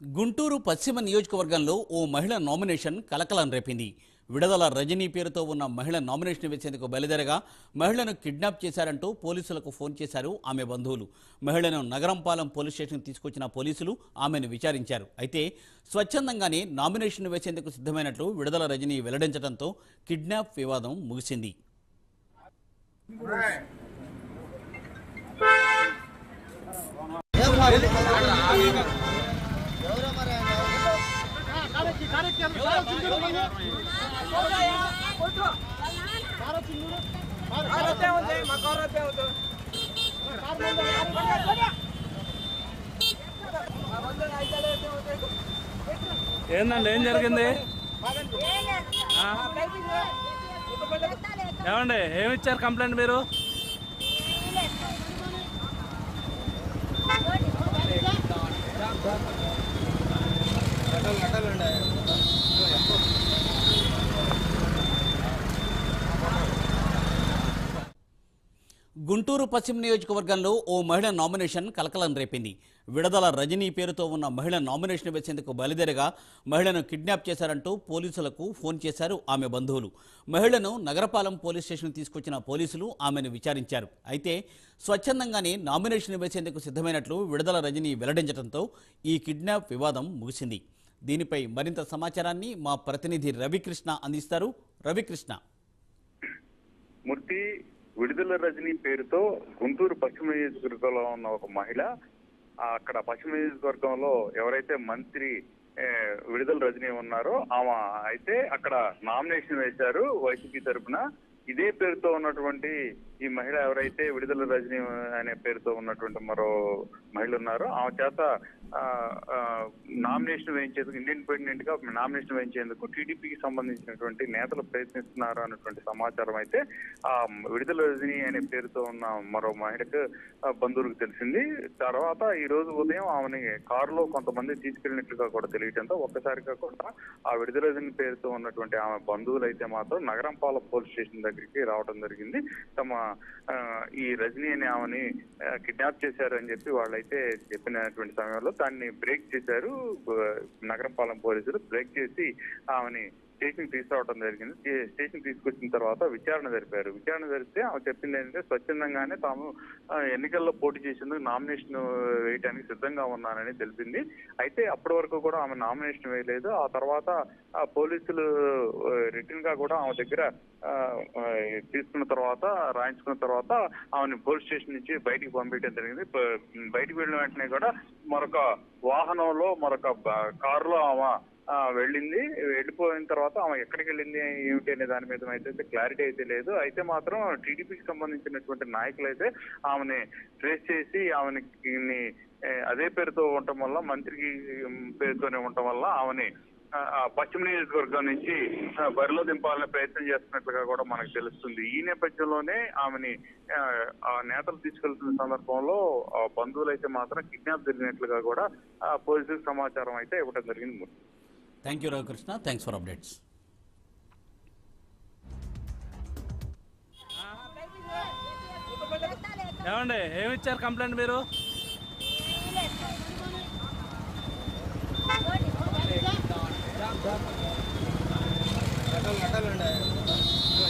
గుంటూరు పశ్చిమ నియోజకవర్గంలో ఓ మహిళ నామినేషన్ కలకలం రేపింది. విడదల రజనీ పేరుతో ఉన్న మహిళ నామినేషన్ వేసేందుకు బయలుదేరగా మహిళను కిడ్నాప్ చేశారంటూ పోలీసులకు ఫోన్ చేశారు ఆమె బంధువులు. మహిళను నగరంపాలెం పోలీస్ స్టేషన్కి తీసుకొచ్చిన పోలీసులు ఆమెను విచారించారు. అయితే స్వచ్ఛందంగానే నామినేషన్ వేసేందుకు సిద్ధమైనట్లు విడదల రజనీ వెల్లడించడంతో కిడ్నాప్ వివాదం ముగిసింది. ఏందండి? ఏం జరిగింది? ఏమండి? ఏమి ఇచ్చారు కంప్లైంట్ మీరు? గుంటూరు పశ్చిమ నియోజకవర్గంలో ఓ మహిళ నామినేషన్ కలకలం రేపింది. విడదల రజనీ పేరుతో ఉన్న మహిళ నామినేషన్ వేసేందుకు బయలుదేరగా మహిళను కిడ్నాప్ చేశారంటూ పోలీసులకు ఫోన్ చేశారు ఆమె బంధువులు. మహిళను నగరపాలెం పోలీస్ స్టేషన్ తీసుకొచ్చిన పోలీసులు ఆమెను విచారించారు. అయితే స్వచ్ఛందంగానే నామినేషన్ వేసేందుకు సిద్ధమైనట్లు విడదల రజనీ వెల్లడించడంతో ఈ కిడ్నాప్ వివాదం ముగిసింది. దీనిపై మరింత సమాచారాన్ని మా ప్రతినిధి రవికృష్ణ అందిస్తారు. రవికృష్ణ. మూర్తి విడుదల రజని పేరుతో గుంటూరు పశ్చిమ నియోజకవర్గంలో ఉన్న ఒక మహిళ అక్కడ పశ్చిమ నియోజకవర్గంలో ఎవరైతే మంత్రి విడుదల రజని ఉన్నారో ఆమె అయితే అక్కడ నామినేషన్ వేశారు వైసీపీ తరఫున ఇదే పేరుతో ఉన్నటువంటి ఈ మహిళ ఎవరైతే విడుదల రజని అనే పేరుతో ఉన్నటువంటి మరో మహిళ ఉన్నారో ఆమె చేత నామినేషన్ వేయించేందుకు ఇండిపెండెంట్గా నామినేషన్ వేయించేందుకు టీడీపీకి సంబంధించినటువంటి నేతలు ప్రయత్నిస్తున్నారు అన్నటువంటి సమాచారం అయితే ఆ విడుదల రజని అనే పేరుతో ఉన్న మరో మహిళకు బంధువులకు తెలిసింది. తర్వాత ఈ రోజు ఉదయం ఆమెని కారులో కొంతమంది తీసుకెళ్ళినట్లుగా కూడా తెలియటంతో ఒక్కసారిగా కూడా ఆ విడుదల రజని పేరుతో ఉన్నటువంటి ఆమె బంధువులు అయితే మాత్రం నగరంపాల పోలీస్ స్టేషన్ దగ్గరికి రావడం జరిగింది. తమ ఈ రజనీ అనే ఆమెని కిడ్నాప్ చేశారని చెప్పి వాళ్ళైతే చెప్పినటువంటి సమయంలో దాన్ని బ్రేక్ చేశారు నగరపాలెం పోలీసులు. బ్రేక్ చేసి ఆమెని స్టేషన్ తీసుకురావడం జరిగింది. స్టేషన్ తీసుకొచ్చిన తర్వాత విచారణ జరిపారు. విచారణ జరిపితే ఆమె చెప్పింది ఏంటంటే స్వచ్ఛందంగానే తాము ఎన్నికల్లో పోటీ చేసేందుకు నామినేషన్ వేయడానికి సిద్ధంగా ఉన్నానని తెలిపింది. అయితే అప్పటి వరకు కూడా ఆమె నామినేషన్ వేయలేదు. ఆ తర్వాత పోలీసులు రిటర్న్గా కూడా ఆమె దగ్గర తీసుకున్న తర్వాత రాయించుకున్న తర్వాత ఆమెను పోలీస్ స్టేషన్ నుంచి బయటికి పంపించడం జరిగింది. బయటికి వెళ్ళిన వెంటనే కూడా మరొక వాహనంలో మరొక కారులో ఆమె వెళ్ళింది. వెళ్ళిపోయిన తర్వాత ఆమె ఎక్కడికి వెళ్ళింది ఏమిటి అనే దాని మీద అయితే క్లారిటీ అయితే లేదు. అయితే మాత్రం టీడీపీకి సంబంధించినటువంటి నాయకులు అయితే ఆమెని ట్రేస్ చేసి ఆమెని అదే పేరుతో ఉండటం వల్ల మంత్రికి పేరుతోనే ఉండటం వల్ల ఆమెని ఆ, పశ్చిమ నియోజకవర్గం నుంచి బరిలో దింపాలనే ప్రయత్నం చేస్తున్నట్లుగా కూడా మనకు తెలుస్తుంది. ఈ నేపథ్యంలోనే ఆమెని ఆ, నేతలు తీసుకెళ్తున్న సందర్భంలో ఆ బంధువులు అయితే మాత్రం కిడ్నాప్ జరిగినట్లుగా కూడా పోలీసులకు సమాచారం అయితే ఇవ్వడం జరిగింది. Thank you Ravikrishna thanks for updates ఏమండి ఏమి ఇచ్చారు కంప్లైంట్ మీరు?